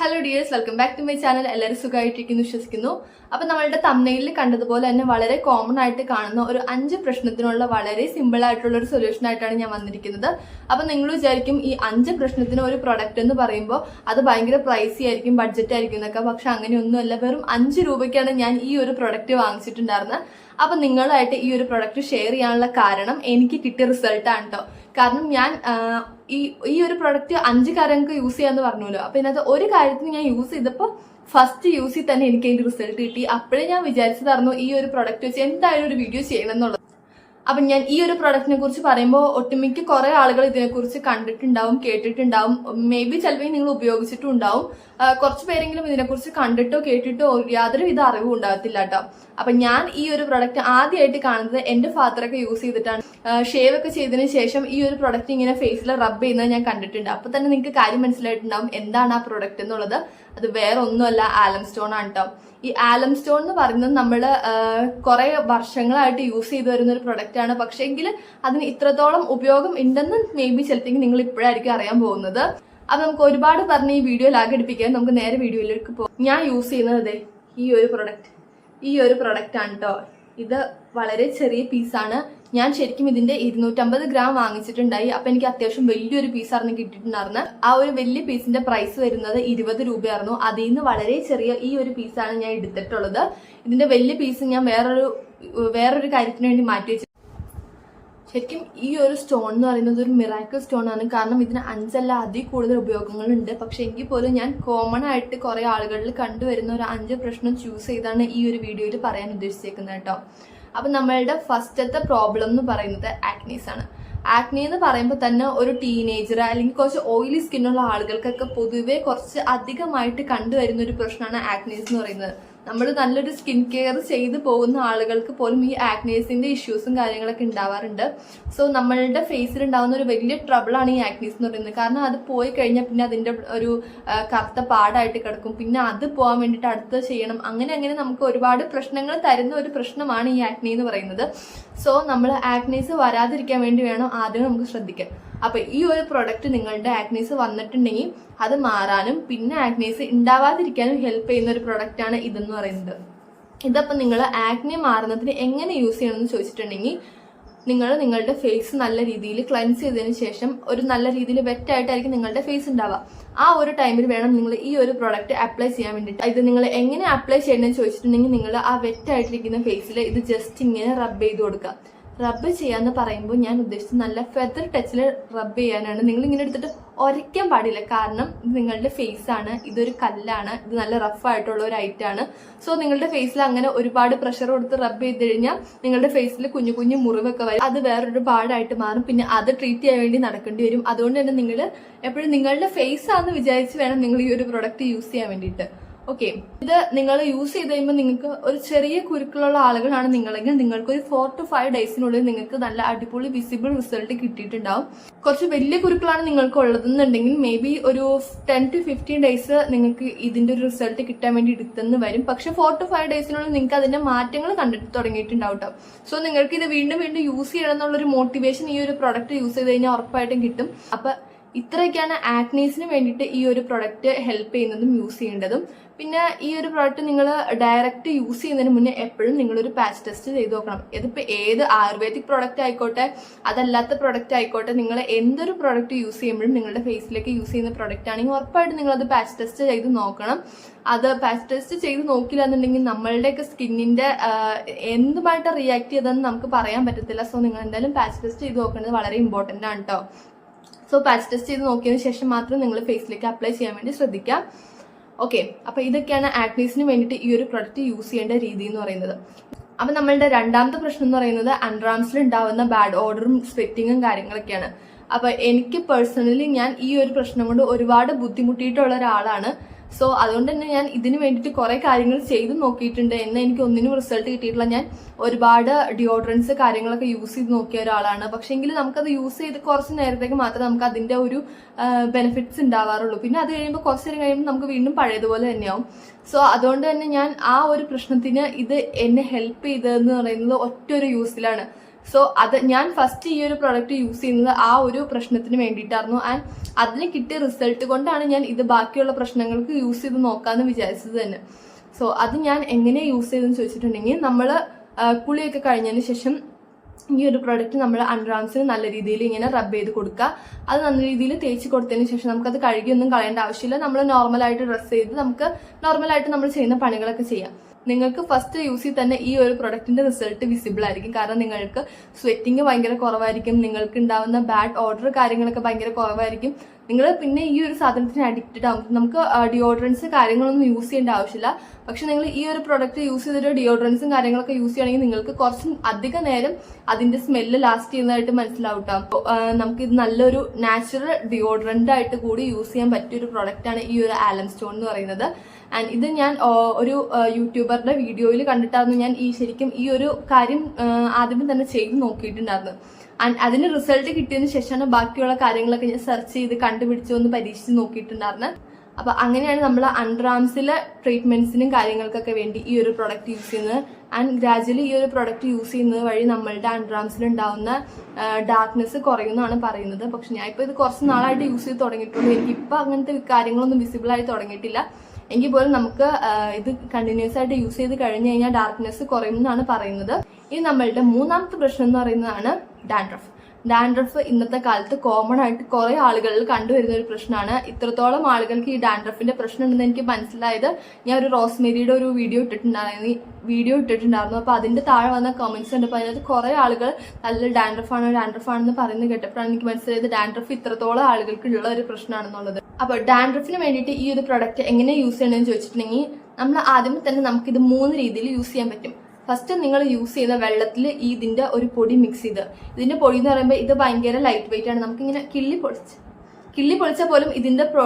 Hello dears welcome back to my channel എല്ലാവരും സുഖമായിട്ടിരിക്കുന്നു വിശ്വസിക്കുന്നു. അപ്പം നമ്മളുടെ തമ്മനയിൽ കണ്ടതുപോലെ തന്നെ വളരെ കോമൺ ആയിട്ട് കാണുന്ന ഒരു അഞ്ച് പ്രശ്നത്തിനുള്ള വളരെ സിമ്പിൾ ആയിട്ടുള്ള ഒരു സൊല്യൂഷൻ ആയിട്ടാണ് ഞാൻ വന്നിരിക്കുന്നത്. അപ്പം നിങ്ങൾ വിചാരിക്കും ഈ അഞ്ച് പ്രശ്നത്തിന് ഒരു പ്രൊഡക്റ്റ് എന്ന് പറയുമ്പോൾ അത് ഭയങ്കര പ്രൈസി ആയിരിക്കും ബഡ്ജറ്റ് ആയിരിക്കും എന്നൊക്കെ. പക്ഷെ അങ്ങനെയൊന്നുമല്ല. വെറും അഞ്ച് രൂപയ്ക്കാണ് ഞാൻ ഈ ഒരു പ്രൊഡക്റ്റ് വാങ്ങിച്ചിട്ടുണ്ടായിരുന്നത്. അപ്പൊ നിങ്ങളുമായിട്ട് ഈ ഒരു പ്രൊഡക്റ്റ് ഷെയർ ചെയ്യാനുള്ള കാരണം എനിക്ക് കിട്ടിയ റിസൾട്ടാണ് കേട്ടോ കാരണം ഞാൻ ഈ ഈ ഒരു പ്രൊഡക്റ്റ് അഞ്ച് കാര്യങ്ങൾക്ക് യൂസ് ചെയ്യാന്ന് പറഞ്ഞല്ലോ. അപ്പൊ ഇതിനകത്ത് ഒരു കാര്യത്തിന് ഞാൻ യൂസ് ചെയ്തപ്പോൾ ഫസ്റ്റ് യൂസിൽ തന്നെ എനിക്ക് അതിന്റെ റിസൾട്ട് കിട്ടി. അപ്പോഴേ ഞാൻ വിചാരിച്ചതായിരുന്നു ഈ ഒരു പ്രൊഡക്റ്റ് വെച്ച് എന്തായാലും ഒരു വീഡിയോ ചെയ്യണം എന്നുള്ളത് അപ്പം ഞാൻ ഈ ഒരു പ്രൊഡക്റ്റിനെ കുറിച്ച് പറയുമ്പോൾ ഒട്ടുമിക്ക കുറേ ആളുകൾ ഇതിനെക്കുറിച്ച് കണ്ടിട്ടുണ്ടാവും കേട്ടിട്ടുണ്ടാവും. മേ ബി ചിലപ്പോൾ നിങ്ങൾ ഉപയോഗിച്ചിട്ടും ഉണ്ടാവും കുറച്ച് പേരെങ്കിലും ഇതിനെക്കുറിച്ച് കണ്ടിട്ടോ കേട്ടിട്ടോ യാതൊരു വിധ അറിവും ഉണ്ടാകത്തില്ല കേട്ടോ. അപ്പം ഞാൻ ഈ ഒരു പ്രൊഡക്റ്റ് ആദ്യമായിട്ട് കാണുന്നത് എന്റെ ഫാദറൊക്കെ യൂസ് ചെയ്തിട്ടാണ്. ഷേവ് ഒക്കെ ചെയ്തതിന് ശേഷം ഈ ഒരു പ്രൊഡക്റ്റ് ഇങ്ങനെ ഫേസിൽ റബ്ബ് ചെയ്യുന്നത് ഞാൻ കണ്ടിട്ടുണ്ട്. അപ്പൊ തന്നെ നിങ്ങൾക്ക് കാര്യം മനസ്സിലായിട്ടുണ്ടാവും എന്താണ് ആ പ്രൊഡക്റ്റ് എന്നുള്ളത്. അത് വേറെ ഒന്നുമല്ല ആലം സ്റ്റോൺ ആണ് കേട്ടോ ഈ ആലം സ്റ്റോൺ എന്ന് പറയുന്നത് നമ്മൾ കുറെ വർഷങ്ങളായിട്ട് യൂസ് ചെയ്തു വരുന്ന ഒരു പ്രൊഡക്റ്റ് ആണ് പക്ഷേങ്കിൽ അതിന് ഇത്രത്തോളം ഉപയോഗം ഉണ്ടെന്ന് മേ ബി ചിലപ്പോൾ നിങ്ങൾ ഇപ്പോഴായിരിക്കും അറിയാൻ പോകുന്നത്. അപ്പൊ നമുക്ക് ഒരുപാട് പറഞ്ഞ് ഈ വീഡിയോ ലാഗടിപ്പിക്കാൻ നമുക്ക് നേരെ വീഡിയോയിലേക്ക് പോകാം ഞാൻ യൂസ് ചെയ്യുന്നത് അതെ ഈ ഒരു പ്രൊഡക്റ്റ് ഈ ഒരു പ്രൊഡക്റ്റ് ആണ് കേട്ടോ ഇത് വളരെ ചെറിയ പീസാണ് ഞാൻ ശരിക്കും ഇതിന്റെ ഇരുന്നൂറ്റമ്പത് ഗ്രാം വാങ്ങിച്ചിട്ടുണ്ടായി. അപ്പൊ എനിക്ക് അത്യാവശ്യം വലിയൊരു പീസായിരുന്നു കിട്ടിയിട്ടുണ്ടായിരുന്നത്. ആ ഒരു വലിയ പീസിന്റെ പ്രൈസ് വരുന്നത് ഇരുപത് രൂപയായിരുന്നു. അതിൽ നിന്ന് വളരെ ചെറിയ ഈ ഒരു പീസാണ് ഞാൻ എടുത്തിട്ടുള്ളത്. ഇതിന്റെ വലിയ പീസ് ഞാൻ വേറൊരു വേറൊരു കാര്യത്തിന് വേണ്ടി മാറ്റി വെച്ചു ശരിക്കും ഈ ഒരു സ്റ്റോൺ എന്ന് പറയുന്നത് ഒരു മിറാക്കിൾ സ്റ്റോൺ ആണ്. കാരണം ഇതിന് അഞ്ചല്ല അതിൽ കൂടുതൽ ഉപയോഗങ്ങളുണ്ട്. പക്ഷെ എങ്കിൽ പോലും ഞാൻ കോമൺ ആയിട്ട് കുറെ ആളുകളിൽ കണ്ടുവരുന്ന ഒരു അഞ്ച് പ്രശ്നം ചൂസ് ചെയ്താണ് ഈ ഒരു വീഡിയോയിൽ പറയാൻ ഉദ്ദേശിച്ചേക്കുന്നത് കേട്ടോ. അപ്പൊ നമ്മളുടെ ഫസ്റ്റത്തെ പ്രോബ്ലം എന്ന് പറയുന്നത് ആക്നീസ് ആണ്. ആക്നി എന്ന് പറയുമ്പോൾ തന്നെ ഒരു ടീനേജർ അല്ലെങ്കിൽ കുറച്ച് ഓയിലി സ്കിന്നുള്ള ആളുകൾക്കൊക്കെ പൊതുവെ കുറച്ച് അധികമായിട്ട് കണ്ടുവരുന്ന ഒരു പ്രശ്നമാണ് ആക്നീസ് എന്ന് പറയുന്നത്. നമ്മൾ നല്ലൊരു സ്കിൻ കെയർ ചെയ്ത് പോകുന്ന ആളുകൾക്ക് പോലും ഈ ആക്നീസിന്റെ ഇഷ്യൂസും കാര്യങ്ങളൊക്കെ ഉണ്ടാവാറുണ്ട്. സോ നമ്മളുടെ ഫേസിൽ ഉണ്ടാകുന്ന ഒരു വലിയ ട്രബിളാണ് ഈ ആക്നീസ് എന്ന് പറയുന്നത്. കാരണം അത് പോയി കഴിഞ്ഞാൽ പിന്നെ അതിന്റെ ഒരു കറുത്ത പാടായിട്ട് കിടക്കും. പിന്നെ അത് പോകാൻ വേണ്ടിയിട്ട് അടുത്ത് ചെയ്യണം. അങ്ങനെ അങ്ങനെ നമുക്ക് ഒരുപാട് പ്രശ്നങ്ങൾ തരുന്ന ഒരു പ്രശ്നമാണ് ഈ ആക്നി എന്ന് പറയുന്നത്. സോ നമ്മൾ ആക്നീസ് വരാതിരിക്കാൻ വേണ്ടി വേണം ആദ്യം നമുക്ക് ശ്രദ്ധിക്കാൻ അപ്പൊ ഈ ഒരു പ്രൊഡക്റ്റ് നിങ്ങളുടെ ആക്നീസ് വന്നിട്ടുണ്ടെങ്കിൽ അത് മാറാനും പിന്നെ ആക്നീസ് ഉണ്ടാവാതിരിക്കാനും ഹെൽപ്പ് ചെയ്യുന്ന ഒരു പ്രൊഡക്റ്റ് ആണ് ഇതെന്ന് പറയുന്നത്. ഇതപ്പോൾ നിങ്ങൾ ആക്നെ മാറുന്നതിന് എങ്ങനെ യൂസ് ചെയ്യണമെന്ന് ചോദിച്ചിട്ടുണ്ടെങ്കിൽ നിങ്ങൾ നിങ്ങളുടെ ഫേസ് നല്ല രീതിയിൽ ക്ലൻസ് ചെയ്തതിന് ശേഷം ഒരു നല്ല രീതിയിൽ വെറ്റായിട്ടായിരിക്കും നിങ്ങളുടെ ഫേസ് ഉണ്ടാവുക. ആ ഒരു ടൈമിൽ വേണം നിങ്ങൾ ഈ ഒരു പ്രോഡക്റ്റ് അപ്ലൈ ചെയ്യാൻ വേണ്ടിയിട്ട്. ഇത് നിങ്ങൾ എങ്ങനെ അപ്ലൈ ചെയ്യണമെന്ന് ചോദിച്ചിട്ടുണ്ടെങ്കിൽ നിങ്ങൾ ആ വെറ്റായിട്ടിരിക്കുന്ന ഫേസിൽ ഇത് ജസ്റ്റ് ഇങ്ങനെ റബ്ബ് ചെയ്ത് കൊടുക്കുക. റബ്ബ് ചെയ്യാന്ന് പറയുമ്പോൾ ഞാൻ ഉദ്ദേശിച്ചത് നല്ല ഫെദർ ടച്ചിൽ റബ്ബ് ചെയ്യാനാണ്. നിങ്ങൾ ഇങ്ങനെ എടുത്തിട്ട് ഒരയ്ക്കാൻ പാടില്ല. കാരണം നിങ്ങളുടെ ഫേസ് ആണ് ഇതൊരു കല്ലാണ് ഇത് നല്ല റഫ് ആയിട്ടുള്ള ഒരു ഐറ്റം ആണ്. സോ നിങ്ങളുടെ ഫേസിൽ അങ്ങനെ ഒരുപാട് പ്രഷർ കൊടുത്ത് റബ്ബ് ചെയ്ത് കഴിഞ്ഞാൽ നിങ്ങളുടെ ഫേസിൽ കുഞ്ഞു കുഞ്ഞു മുറിവൊക്കെ വരും. അത് വേറൊരു പാടായിട്ട് മാറും. പിന്നെ അത് ട്രീറ്റ് ചെയ്യാൻ വേണ്ടി നടക്കേണ്ടി വരും. അതുകൊണ്ട് തന്നെ നിങ്ങൾ എപ്പോഴും നിങ്ങളുടെ ഫേസ് ആണെന്ന് വിചാരിച്ച് വേണം നിങ്ങൾ ഈ ഒരു പ്രൊഡക്റ്റ് യൂസ് ചെയ്യാൻ വേണ്ടിയിട്ട്. ഓക്കെ ഇത് നിങ്ങൾ യൂസ് ചെയ്ത് കഴിയുമ്പോൾ നിങ്ങൾക്ക് ഒരു ചെറിയ കുരുക്കളുള്ള ആളുകളാണ് നിങ്ങളെങ്കിൽ നിങ്ങൾക്ക് ഒരു ഫോർ ടു ഫൈവ് ഡേയ്സിനുള്ളിൽ നിങ്ങൾക്ക് നല്ല അടിപൊളി വിസിബിൾ റിസൾട്ട് കിട്ടിയിട്ടുണ്ടാവും. കുറച്ച് വലിയ കുരുക്കളാണ് നിങ്ങൾക്ക് ഉള്ളതെന്നുണ്ടെങ്കിൽ മേ ബി ഒരു ടെൻ ടു ഫിഫ്റ്റീൻ ഡേയ്സ് നിങ്ങൾക്ക് ഇതിന്റെ ഒരു റിസൾട്ട് കിട്ടാൻ വേണ്ടി എടുത്തെന്ന് വരും. പക്ഷെ ഫോർ ടു ഫൈവ് ഡേയ്സിനുള്ളിൽ നിങ്ങൾക്ക് അതിന്റെ മാറ്റങ്ങൾ കണ്ടിട്ട് തുടങ്ങിയിട്ടുണ്ടാവും കേട്ടോ സോ നിങ്ങൾക്ക് ഇത് വീണ്ടും വീണ്ടും യൂസ് ചെയ്യണം എന്നുള്ളൊരു മോട്ടിവേഷൻ ഈ ഒരു പ്രോഡക്റ്റ് യൂസ് ചെയ്ത് കഴിഞ്ഞാൽ ഉറപ്പായിട്ടും കിട്ടും. അപ്പൊ ഇത്രയൊക്കെയാണ് ആക്നീസിന് വേണ്ടിയിട്ട് ഈ ഒരു പ്രൊഡക്റ്റ് ഹെൽപ്പ് ചെയ്യുന്നതും യൂസ് ചെയ്യേണ്ടതും. പിന്നെ ഈ ഒരു പ്രോഡക്റ്റ് നിങ്ങൾ ഡയറക്റ്റ് യൂസ് ചെയ്യുന്നതിന് മുന്നേ എപ്പോഴും നിങ്ങളൊരു പാച്ച് ടെസ്റ്റ് ചെയ്ത് നോക്കണം. ഇതിപ്പോൾ ഏത് ആയുർവേദിക് പ്രോഡക്റ്റ് ആയിക്കോട്ടെ അതല്ലാത്ത പ്രോഡക്റ്റ് ആയിക്കോട്ടെ നിങ്ങൾ എന്തൊരു പ്രോഡക്റ്റ് യൂസ് ചെയ്യുമ്പോഴും നിങ്ങളുടെ ഫേസിലേക്ക് യൂസ് ചെയ്യുന്ന പ്രോഡക്റ്റ് ആണെങ്കിൽ ഉറപ്പായിട്ടും നിങ്ങളത് പാച്ച് ടെസ്റ്റ് ചെയ്ത് നോക്കണം. അത് പാച്ച് ടെസ്റ്റ് ചെയ്ത് നോക്കില്ല എന്നുണ്ടെങ്കിൽ നമ്മളുടെയൊക്കെ സ്കിന്നിന്റെ എന്തുമായിട്ട് റിയാക്ട് ചെയ്തതെന്ന് നമുക്ക് പറയാൻ പറ്റത്തില്ല. സോ നിങ്ങൾ എന്തായാലും പാച്ച് ടെസ്റ്റ് ചെയ്ത് നോക്കേണ്ടത് വളരെ ഇമ്പോർട്ടന്റ് ആണ് കേട്ടോ സോ പാച്ച് ടെസ്റ്റ് ചെയ്ത് നോക്കിയതിന് ശേഷം മാത്രം നിങ്ങൾ ഫേസിലേക്ക് അപ്ലൈ ചെയ്യാൻ വേണ്ടി ശ്രദ്ധിക്കാം ഓക്കെ അപ്പൊ ഇതൊക്കെയാണ് ആക്നീസിന് വേണ്ടിയിട്ട് ഈ ഒരു പ്രൊഡക്റ്റ് യൂസ് ചെയ്യേണ്ട രീതി എന്ന് പറയുന്നത്. അപ്പൊ നമ്മളുടെ രണ്ടാമത്തെ പ്രശ്നം എന്ന് പറയുന്നത് അൺറാംസിൽ ഉണ്ടാവുന്ന ബാഡ് ഓർഡറും സ്വെറ്റിങ്ങും കാര്യങ്ങളൊക്കെയാണ്. അപ്പൊ എനിക്ക് പേഴ്സണലി ഞാൻ ഈ ഒരു പ്രശ്നം കൊണ്ട് ഒരുപാട് ബുദ്ധിമുട്ടിയിട്ടുള്ള ഒരാളാണ്. സോ അതുകൊണ്ട് തന്നെ ഞാൻ ഇതിന് വേണ്ടിയിട്ട് കുറെ കാര്യങ്ങൾ ചെയ്ത് നോക്കിയിട്ടുണ്ട്. എന്നാൽ എനിക്ക് ഒന്നിനും റിസൾട്ട് കിട്ടിയിട്ടില്ല. ഞാൻ ഒരുപാട് ഡിയോഡ്രൻസ് കാര്യങ്ങളൊക്കെ യൂസ് ചെയ്ത് നോക്കിയ ഒരാളാണ്. പക്ഷേ എങ്കിൽ നമുക്കത് യൂസ് ചെയ്ത് കുറച്ച് നേരത്തേക്ക് മാത്രമേ നമുക്ക് അതിന്റെ ഒരു ബെനിഫിറ്റ്സ് ഉണ്ടാവാറുള്ളൂ. പിന്നെ അത് കഴിയുമ്പോൾ കുറച്ച് നേരം കഴിയുമ്പോൾ നമുക്ക് വീണ്ടും പഴയതുപോലെ തന്നെയാവും. സോ അതുകൊണ്ട് തന്നെ ഞാൻ ആ ഒരു പ്രശ്നത്തിന് ഇത് എന്നെ ഹെൽപ്പ് ചെയ്തതെന്ന് പറയുന്നത് ഒറ്റ ഒരു യൂസിലാണ് സോ അത് ഞാൻ ഫസ്റ്റ് ഈ ഒരു പ്രൊഡക്റ്റ് യൂസ് ചെയ്യുന്നത് ആ ഒരു പ്രശ്നത്തിന് വേണ്ടിയിട്ടായിരുന്നു. ആൻഡ് അതിന് കിട്ടിയ റിസൾട്ട് കൊണ്ടാണ് ഞാൻ ഇത് ബാക്കിയുള്ള പ്രശ്നങ്ങൾക്ക് യൂസ് ചെയ്ത് നോക്കാമെന്ന് വിചാരിച്ചത് തന്നെ. സോ അത് ഞാൻ എങ്ങനെ യൂസ് ചെയ്തെന്ന് ചോദിച്ചിട്ടുണ്ടെങ്കിൽ നമ്മൾ കുളിയൊക്കെ കഴിഞ്ഞതിന് ശേഷം ഈ ഒരു പ്രോഡക്റ്റ് നമ്മൾ അൺറാംസിന് നല്ല രീതിയിൽ ഇങ്ങനെ റബ്ബ് ചെയ്ത് കൊടുക്കുക. അത് നല്ല രീതിയിൽ തേച്ച് കൊടുത്തതിന് ശേഷം നമുക്കത് കഴുകിയൊന്നും കളയേണ്ട ആവശ്യമില്ല. നമ്മൾ നോർമലായിട്ട് ഡ്രസ്സ് ചെയ്ത് നമുക്ക് നോർമലായിട്ട് നമ്മൾ ചെയ്യുന്ന പണികളൊക്കെ ചെയ്യാം. നിങ്ങൾക്ക് ഫസ്റ്റ് യൂസിൽ തന്നെ ഈ ഒരു പ്രൊഡക്റ്റിന്റെ റിസൾട്ട് വിസിബിൾ ആയിരിക്കും. കാരണം നിങ്ങൾക്ക് സ്വെറ്റിംഗ് ഭയങ്കര കുറവായിരിക്കും നിങ്ങൾക്ക് ഉണ്ടാവുന്ന ബാഡ് ഓർഡർ കാര്യങ്ങളൊക്കെ ഭയങ്കര കുറവായിരിക്കും. നിങ്ങൾ പിന്നെ ഈ ഒരു സാധനത്തിന് അഡിക്റ്റഡ് ആകും നമുക്ക് ഡിയോഡ്രൻസ് കാര്യങ്ങളൊന്നും യൂസ് ചെയ്യേണ്ട ആവശ്യമില്ല. പക്ഷെ നിങ്ങൾ ഈ ഒരു പ്രൊഡക്റ്റ് യൂസ് ചെയ്തിട്ട് ഡിയോഡ്രൻസും കാര്യങ്ങളൊക്കെ യൂസ് ചെയ്യണമെങ്കിൽ നിങ്ങൾക്ക് കുറച്ച് അധിക നേരം അതിന്റെ സ്മെല്ല് ലാസ്റ്റ് ചെയ്യുന്നതായിട്ട് മനസ്സിലാവും കേട്ടോ നമുക്ക് ഇത് നല്ലൊരു നാച്ചുറൽ ഡിയോഡ്രന്റ് ആയിട്ട് കൂടി യൂസ് ചെയ്യാൻ പറ്റിയ ഒരു പ്രൊഡക്റ്റ് ആണ് ഈ ഒരു ആലം സ്റ്റോൺ എന്ന് പറയുന്നത്. ആൻഡ് ഇത് ഞാൻ ഒരു യൂട്യൂബറുടെ വീഡിയോയിൽ കണ്ടിട്ടായിരുന്നു ഞാൻ ഈ ശരിക്കും ഈ ഒരു കാര്യം ആദ്യമേ തന്നെ ചെയ്ത് നോക്കിയിട്ടുണ്ടായിരുന്നു. ആൻഡ് അതിന് റിസൾട്ട് കിട്ടിയതിന് ശേഷമാണ് ബാക്കിയുള്ള കാര്യങ്ങളൊക്കെ ഞാൻ സെർച്ച് ചെയ്ത് കണ്ടുപിടിച്ച് ഒന്ന് പരീക്ഷിച്ച് നോക്കിയിട്ടുണ്ടായിരുന്നത് അപ്പൊ അങ്ങനെയാണ് നമ്മൾ അണ്ടർആംസിലെ ട്രീറ്റ്മെന്റ്സിനും കാര്യങ്ങൾക്കൊക്കെ വേണ്ടി ഈ ഒരു പ്രൊഡക്റ്റ് യൂസ് ചെയ്യുന്നത്. ആൻഡ് ഗ്രാജുവലി ഈ ഒരു പ്രൊഡക്റ്റ് യൂസ് ചെയ്യുന്നത് വഴി നമ്മളുടെ അണ്ടർആംസിൽ ഉണ്ടാവുന്ന ഡാർക്ക്നെസ് കുറയുമെന്നാണ് പറയുന്നത്. പക്ഷെ ഞാൻ ഇപ്പോൾ ഇത് കുറച്ച് നാളായിട്ട് യൂസ് ചെയ്ത് തുടങ്ങിയിട്ടുള്ളൂ. എനിക്ക് ഇപ്പൊ അങ്ങനത്തെ കാര്യങ്ങളൊന്നും വിസിബിൾ ആയി തുടങ്ങിയിട്ടില്ല. എങ്കിൽ പോലും നമുക്ക് ഇത് കണ്ടിന്യൂസ് ആയിട്ട് യൂസ് ചെയ്ത് കഴിഞ്ഞു കഴിഞ്ഞാൽ ഡാർക്ക്നെസ് കുറയുമെന്നാണ് പറയുന്നത്. ഇനി നമ്മളുടെ മൂന്നാമത്തെ പ്രശ്നം എന്ന് പറയുന്നതാണ് ഡാൻഡ്രഫ് ഡാൻഡ്രഫ് ഇന്നത്തെ കാലത്ത് കോമൺ ആയിട്ട് കുറെ ആളുകളിൽ കണ്ടുവരുന്ന ഒരു പ്രശ്നമാണ്. ഇത്രത്തോളം ആളുകൾക്ക് ഈ ഡാൻഡ്രഫിന്റെ പ്രശ്നം ഉണ്ടെന്ന് എനിക്ക് മനസ്സിലായത്. ഞാൻ ഒരു റോസ്മേരിയുടെ ഒരു വീഡിയോ ഇട്ടിട്ടുണ്ടായിരുന്നു. വീഡിയോ ഇട്ടിട്ടുണ്ടായിരുന്നു. അപ്പൊ അതിന്റെ താഴെ വന്ന കമന്റ്സ് കണ്ടപ്പോൾ അതിനകത്ത് കുറെ ആളുകൾ നല്ല ഡാൻഡ്രഫ് ഡാൻഡ്രഫാണെന്ന് പറയുന്നത് കേട്ടപ്പോഴാണ് എനിക്ക് മനസ്സിലായത് ഡാൻഡ്രഫ് ഇത്രത്തോളം ആളുകൾക്കുള്ള ഒരു പ്രശ്നമാണെന്നുള്ളത്. അപ്പൊ ഡാൻഡ്രഫിന് വേണ്ടിയിട്ട് ഈ ഒരു പ്രൊഡക്റ്റ് എങ്ങനെ യൂസ് ചെയ്യണമെന്ന് ചോദിച്ചിട്ടുണ്ടെങ്കിൽ നമ്മൾ ആദ്യമേ തന്നെ നമുക്കിത് മൂന്ന് രീതിയിൽ യൂസ് ചെയ്യാൻ പറ്റും. ഫസ്റ്റ് നിങ്ങൾ യൂസ് ചെയ്യുന്ന വെള്ളത്തിൽ ഈ ഇതിന്റെ ഒരു പൊടി മിക്സ് ചെയ്ത്. ഇതിന്റെ പൊടി എന്ന് പറയുമ്പോൾ ഇത് ഭയങ്കര ലൈറ്റ് വെയിറ്റ് ആണ്. നമുക്കിങ്ങനെ കിള്ളി പൊളിച്ച് കിള്ളി പൊളിച്ചാൽ പോലും ഇതിന്റെ പ്രോ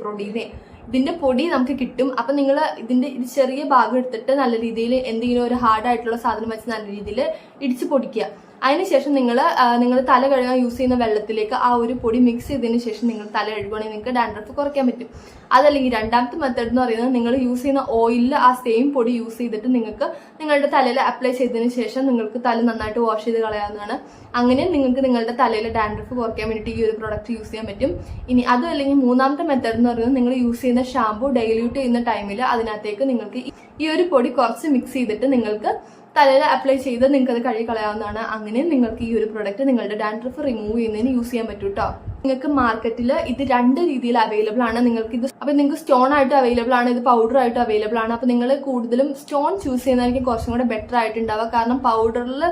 പ്രോട്ടീനെ ഇതിന്റെ പൊടി നമുക്ക് കിട്ടും. അപ്പം നിങ്ങൾ ഇതിന്റെ ഇത് ചെറിയ ഭാഗം എടുത്തിട്ട് നല്ല രീതിയിൽ എന്തെങ്കിലും ഒരു ഹാർഡായിട്ടുള്ള സാധനം വെച്ച് നല്ല രീതിയിൽ ഇടിച്ച് പൊടിക്കുക. അതിനുശേഷം നിങ്ങൾ നിങ്ങൾ തല കഴുകാൻ യൂസ് ചെയ്യുന്ന വെള്ളത്തിലേക്ക് ആ ഒരു പൊടി മിക്സ് ചെയ്തതിന് ശേഷം നിങ്ങൾ തല കഴുകുകയാണെങ്കിൽ നിങ്ങൾക്ക് ഡാൻഡ്രഫ് കുറയ്ക്കാൻ പറ്റും. അതല്ലെങ്കിൽ രണ്ടാമത്തെ മെത്തേഡ് എന്ന് പറയുന്നത് നിങ്ങൾ യൂസ് ചെയ്യുന്ന ഓയിലിൽ ആ സെയിം പൊടി യൂസ് ചെയ്തിട്ട് നിങ്ങൾക്ക് നിങ്ങളുടെ തലയിൽ അപ്ലൈ ചെയ്തതിന് ശേഷം നിങ്ങൾക്ക് തല നന്നായിട്ട് വാഷ് ചെയ്ത് കളയാവുന്നതാണ്. അങ്ങനെ നിങ്ങൾക്ക് നിങ്ങളുടെ തലയിൽ ഡാൻഡ്രഫ് കുറയ്ക്കാൻ വേണ്ടിയിട്ട് ഈ ഒരു പ്രോഡക്റ്റ് യൂസ് ചെയ്യാൻ പറ്റും. ഇനി അതും അല്ലെങ്കിൽ മൂന്നാമത്തെ മെത്തേഡ് എന്ന് പറയുന്നത് നിങ്ങൾ യൂസ് ചെയ്യുന്ന ഷാമ്പു ഡൈല്യൂട്ട് ചെയ്യുന്ന ടൈമിൽ അതിനകത്തേക്ക് നിങ്ങൾക്ക് ഈ- ഈ ഒരു പൊടി കുറച്ച് മിക്സ് ചെയ്തിട്ട് നിങ്ങൾക്ക് തലയിൽ അപ്ലൈ ചെയ്ത് നിങ്ങൾക്ക് അത് കഴുകി കളയാവുന്നതാണ് അങ്ങനെ നിങ്ങൾക്ക് ഈ ഒരു പ്രൊഡക്റ്റ് നിങ്ങളുടെ ഡാൻഡ്രഫ് റിമൂവ് ചെയ്യുന്നതിന് യൂസ് ചെയ്യാൻ പറ്റും കേട്ടോ നിങ്ങൾക്ക് മാർക്കറ്റിൽ ഇത് രണ്ട് രീതിയിൽ അവൈലബിൾ ആണ്. നിങ്ങൾക്ക് ഇത് അപ്പൊ നിങ്ങൾക്ക് സ്റ്റോൺ ആയിട്ട് അവൈലബിൾ ആണ്. ഇത് പൗഡർ ആയിട്ട് അവൈലബിൾ ആണ്. അപ്പൊ നിങ്ങൾ കൂടുതലും സ്റ്റോൺ ചൂസ് ചെയ്യുന്നതായിരിക്കും കുറച്ചും കൂടെ ബെറ്റർ ആയിട്ടുണ്ടാവുക. കാരണം പൗഡറിൽ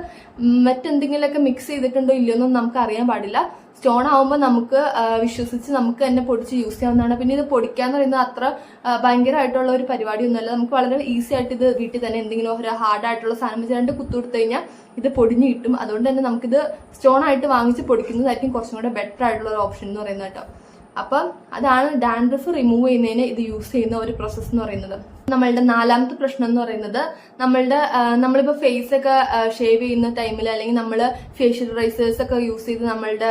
മറ്റെന്തെങ്കിലുമൊക്കെ മിക്സ് ചെയ്തിട്ടുണ്ടോ ഇല്ലയോ എന്നും നമുക്ക് അറിയാൻ പാടില്ല. സ്റ്റോൺ ആവുമ്പോൾ നമുക്ക് വിശ്വസിച്ച് നമുക്ക് തന്നെ പൊടിച്ച് യൂസ് ചെയ്യാവുന്നതാണ്. പിന്നെ ഇത് പൊടിക്കാന്ന് പറയുന്നത് അത്ര ഭയങ്കരമായിട്ടുള്ള ഒരു പരിപാടിയൊന്നുമല്ല. നമുക്ക് വളരെ ഈസി ആയിട്ട് ഇത് വീട്ടിൽ തന്നെ എന്തെങ്കിലും ഒരു ഹാർഡ് ആയിട്ടുള്ള സാധനം വെച്ച് കുത്തു കൊടുത്തു കഴിഞ്ഞാൽ ഇത് പൊടിഞ്ഞ് കിട്ടും. അതുകൊണ്ട് തന്നെ നമുക്കിത് സ്റ്റോൺ ആയിട്ട് വാങ്ങിച്ച് പൊടിക്കുന്നതായിരിക്കും കുറച്ചും കൂടെ ബെറ്റർ ആയിട്ടുള്ള ഒരു ഓപ്ഷൻ എന്ന് പറയുന്നത് കേട്ടോ. അപ്പം അതാണ് ഡാൻഡ്രഫ് റിമൂവ് ചെയ്യുന്നതിന് ഇത് യൂസ് ചെയ്യുന്ന ഒരു പ്രോസസ്സ് എന്ന് പറയുന്നത്. നമ്മളുടെ നാലാമത്തെ പ്രശ്നം എന്ന് പറയുന്നത് നമ്മളുടെ നമ്മളിപ്പോൾ നമ്മളിപ്പോ ഫേസ് ഒക്കെ ഷേവ് ചെയ്യുന്ന ടൈമിൽ അല്ലെങ്കിൽ നമ്മൾ ഫേഷ്യൽ റൈസേഴ്സ് ഒക്കെ യൂസ് ചെയ്ത് നമ്മളുടെ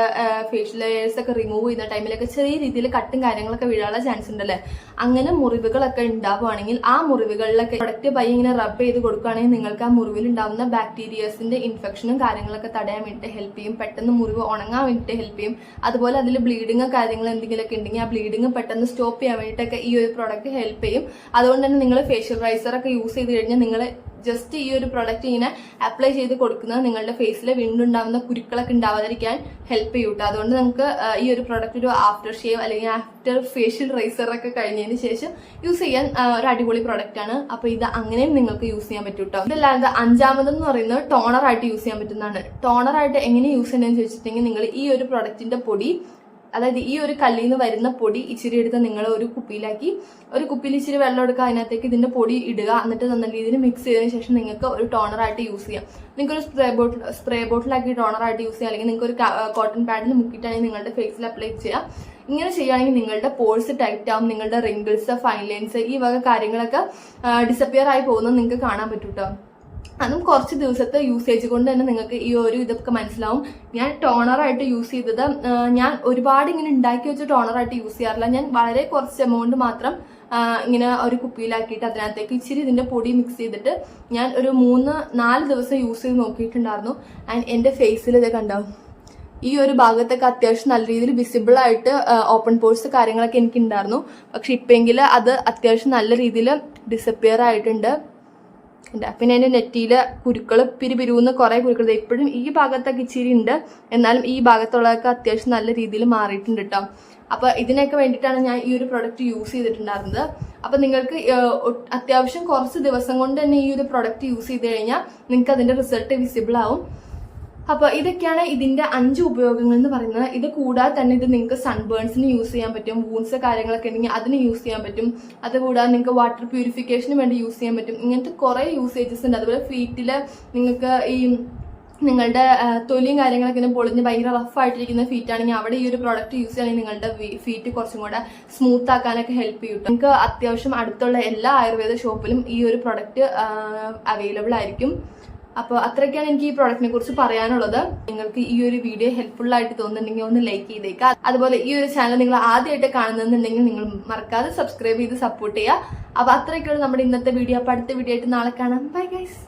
ഫേഷ്യൽ ലെയേഴ്സ് ഒക്കെ റിമൂവ് ചെയ്യുന്ന ടൈമിലൊക്കെ ചെറിയ രീതിയിൽ കട്ടും കാര്യങ്ങളൊക്കെ വീഴാനുള്ള ചാൻസ് ഉണ്ടല്ലേ? അങ്ങനെ മുറിവുകളൊക്കെ ഉണ്ടാവുകയാണെങ്കിൽ ആ മുറിവുകളിലൊക്കെ പ്രൊഡക്റ്റ് പയ്യെ ഇങ്ങനെ റബ്ബ് ചെയ്ത് കൊടുക്കുകയാണെങ്കിൽ നിങ്ങൾക്ക് ആ മുറിവിൽ ഉണ്ടാവുന്ന ബാക്ടീരിയസിന്റെ ഇൻഫെക്ഷനും കാര്യങ്ങളൊക്കെ തടയാൻ വേണ്ടിയിട്ട് ഹെൽപ്പ് ചെയ്യും. പെട്ടെന്ന് മുറിവ് ഉണങ്ങാൻ വേണ്ടിയിട്ട് ഹെൽപ്പ് ചെയ്യും. അതുപോലെ അതിൽ ബ്ലീഡിങ്ങോ കാര്യങ്ങൾ എന്തെങ്കിലുമൊക്കെ ഉണ്ടെങ്കിൽ ആ ബ്ലീഡിങ് പെട്ടെന്ന് സ്റ്റോപ്പ് ചെയ്യാൻ വേണ്ടിയിട്ടൊക്കെ ഈ ഒരു പ്രോഡക്റ്റ് ഹെൽപ്പ് ചെയ്യും. അതുകൊണ്ട് തന്നെ നിങ്ങൾ ഫേഷ്യൽ റൈസർ ഒക്കെ യൂസ് ചെയ്ത് കഴിഞ്ഞാൽ നിങ്ങൾ ജസ്റ്റ് ഈ ഒരു പ്രൊഡക്റ്റ് ഇങ്ങനെ അപ്ലൈ ചെയ്ത് കൊടുക്കുന്നത് നിങ്ങളുടെ ഫേസിൽ വീണ്ടുണ്ടാവുന്ന കുരുക്കളൊക്കെ ഉണ്ടാവാതിരിക്കാൻ ഹെൽപ്പ് ചെയ്യും കേട്ടോ അതുകൊണ്ട് നമുക്ക് ഈ ഒരു പ്രൊഡക്റ്റ് ഒരു ആഫ്റ്റർ ഷേവ് അല്ലെങ്കിൽ ആഫ്റ്റർ ഫേഷ്യൽ റൈസർ ഒക്കെ കഴിഞ്ഞതിന് ശേഷം യൂസ് ചെയ്യാൻ ഒരു അടിപൊളി പ്രൊഡക്റ്റ് ആണ്. അപ്പൊ ഇത് അങ്ങനെയും നിങ്ങൾക്ക് യൂസ് ചെയ്യാൻ പറ്റും കേട്ടോ ഇതല്ലാതെ അഞ്ചാമതെന്ന് പറയുന്നത് ടോണർ ആയിട്ട് യൂസ് ചെയ്യാൻ പറ്റുന്നതാണ്. ടോണർ ആയിട്ട് എങ്ങനെ യൂസ് ചെയ്യണമെന്ന് ചോദിച്ചിട്ടുണ്ടെങ്കിൽ നിങ്ങൾ ഈ ഒരു പ്രൊഡക്റ്റിന്റെ പൊടി അതായത് ഈ ഒരു കല്ലിൽ നിന്ന് വരുന്ന പൊടി ഇച്ചിരി എടുത്ത് നിങ്ങൾ ഒരു കുപ്പിയിലാക്കി ഒരു കുപ്പിയിൽ ഇച്ചിരി വെള്ളം എടുക്കുക അതിനകത്തേക്ക് ഇതിന്റെ പൊടി ഇടുക എന്നിട്ട് നല്ല രീതിയിൽ മിക്സ് ചെയ്തതിന് ശേഷം നിങ്ങൾക്ക് ഒരു ടോണർ ആയിട്ട് യൂസ് ചെയ്യാം. നിങ്ങൾക്ക് ഒരു സ്പ്രേ ബോട്ടിൽ സ്പ്രേ ബോട്ടിലാക്കി ടോണർ ആയിട്ട് യൂസ് ചെയ്യാം. അല്ലെങ്കിൽ നിങ്ങൾക്ക് ഒരു കോട്ടൺ പാഡിൽ മുക്കിയിട്ടാണെങ്കിൽ നിങ്ങളുടെ ഫേസിൽ അപ്ലൈ ചെയ്യാം. ഇങ്ങനെ ചെയ്യുകയാണെങ്കിൽ നിങ്ങളുടെ പോൾസ് ടൈറ്റ് ആവും നിങ്ങളുടെ റിങ്കിൾസ് ഫൈൻ ലൈൻസ് ഈ വക കാര്യങ്ങളൊക്കെ ഡിസപ്പിയർ ആയി പോകുന്നത് നിങ്ങൾക്ക് കാണാൻ പറ്റും കേട്ടോ അതും കുറച്ച് ദിവസത്തെ യൂസേജ് കൊണ്ട് തന്നെ നിങ്ങൾക്ക് ഈ ഒരു ഇതൊക്കെ മനസ്സിലാവും. ഞാൻ ടോണറായിട്ട് യൂസ് ചെയ്തത് ഞാൻ ഒരുപാട് ഇങ്ങനെ ഉണ്ടാക്കി വെച്ച ടോണറായിട്ട് യൂസ് ചെയ്യാറില്ല. ഞാൻ വളരെ കുറച്ച് എമൗണ്ട് മാത്രം ഇങ്ങനെ ഒരു കുപ്പിയിലാക്കിയിട്ട് അതിനകത്തേക്ക് ഇച്ചിരി ഇതിന്റെ പൊടി മിക്സ് ചെയ്തിട്ട് ഞാൻ ഒരു മൂന്ന് നാല് ദിവസം യൂസ് ചെയ്ത് നോക്കിയിട്ടുണ്ടായിരുന്നു. ആൻഡ് എന്റെ ഫേസിൽ ഇത് കണ്ടാവും ഈ ഒരു ഭാഗത്തൊക്കെ അത്യാവശ്യം നല്ല രീതിയിൽ വിസിബിൾ ആയിട്ട് ഓപ്പൺ പോഴ്സ് കാര്യങ്ങളൊക്കെ എനിക്ക് ഉണ്ടായിരുന്നു പക്ഷെ ഇപ്പെങ്കിൽ അത് അത്യാവശ്യം നല്ല രീതിയിൽ ഡിസപ്പിയർ ആയിട്ടുണ്ട്. ഉണ്ട്. പിന്നെ എന്റെ നെറ്റിയിൽ കുരുക്കൾ പിരിപിരുന്ന് കുറേ കുരുക്കൾ ഇപ്പോഴും ഈ ഭാഗത്തൊക്കെ ഇച്ചിരി ഉണ്ട്. എന്നാലും ഈ ഭാഗത്തുള്ളതൊക്കെ അത്യാവശ്യം നല്ല രീതിയിൽ മാറിയിട്ടുണ്ട് കേട്ടോ അപ്പോൾ ഇതിനൊക്കെ വേണ്ടിയിട്ടാണ് ഞാൻ ഈ ഒരു പ്രൊഡക്റ്റ് യൂസ് ചെയ്തിട്ടുണ്ടായിരുന്നത്. അപ്പോൾ നിങ്ങൾക്ക് അത്യാവശ്യം കുറച്ച് ദിവസം കൊണ്ട് തന്നെ ഈ ഒരു പ്രൊഡക്റ്റ് യൂസ് ചെയ്ത് കഴിഞ്ഞാൽ നിങ്ങൾക്ക് അതിന്റെ റിസൾട്ട് വിസിബിൾ ആവും. അപ്പൊ ഇതൊക്കെയാണ് ഇതിന്റെ അഞ്ച് ഉപയോഗങ്ങൾ എന്ന് പറയുന്നത്. ഇത് കൂടാതെ തന്നെ ഇത് നിങ്ങൾക്ക് സൺബേൺസിന് യൂസ് ചെയ്യാൻ പറ്റും വൂൺസ് കാര്യങ്ങളൊക്കെ ഉണ്ടെങ്കിൽ അതിന് യൂസ് ചെയ്യാൻ പറ്റും. അത് കൂടാതെ നിങ്ങൾക്ക് വാട്ടർ പ്യൂരിഫിക്കേഷന് വേണ്ടി യൂസ് ചെയ്യാൻ പറ്റും. ഇങ്ങനത്തെ കുറെ യൂസേജസ് ഉണ്ട്. അതുപോലെ ഫീറ്റിൽ നിങ്ങൾക്ക് ഈ നിങ്ങളുടെ തൊലിയും കാര്യങ്ങളൊക്കെ ഇങ്ങനെ പൊളിഞ്ഞ് ഭയങ്കര റഫ് ആയിട്ടിരിക്കുന്ന ഫീറ്റ് ആണെങ്കിൽ അവിടെ ഈ ഒരു പ്രോഡക്റ്റ് യൂസ് ചെയ്യുകയാണെങ്കിൽ നിങ്ങളുടെ ഫീറ്റ് കുറച്ചും കൂടെ സ്മൂത്ത് ആക്കാനൊക്കെ ഹെൽപ്പ് ചെയ്യും. നിങ്ങൾക്ക് അത്യാവശ്യം അടുത്തുള്ള എല്ലാ ആയുർവേദ ഷോപ്പിലും ഈ ഒരു പ്രോഡക്റ്റ് അവൈലബിൾ ആയിരിക്കും. അപ്പോൾ അത്രയ്ക്കാണ് എനിക്ക് ഈ പ്രോഡക്റ്റിനെ കുറിച്ച് പറയാനുള്ളത്. നിങ്ങൾക്ക് ഈ ഒരു വീഡിയോ ഹെൽപ്ഫുൾ ആയിട്ട് തോന്നുന്നുണ്ടെങ്കിൽ ഒന്ന് ലൈക്ക് ചെയ്തേക്കുക അതുപോലെ ഈ ഒരു ചാനൽ നിങ്ങൾ ആദ്യമായിട്ട് കാണുന്നുണ്ടെങ്കിൽ നിങ്ങൾ മറക്കാതെ സബ്സ്ക്രൈബ് ചെയ്ത് സപ്പോർട്ട് ചെയ്യുക. അപ്പോൾ അത്രയ്ക്കുള്ള നമ്മുടെ ഇന്നത്തെ വീഡിയോ അപ്പോൾ അടുത്ത വീഡിയോ ആയിട്ട് നാളെ കാണാം. Bye guys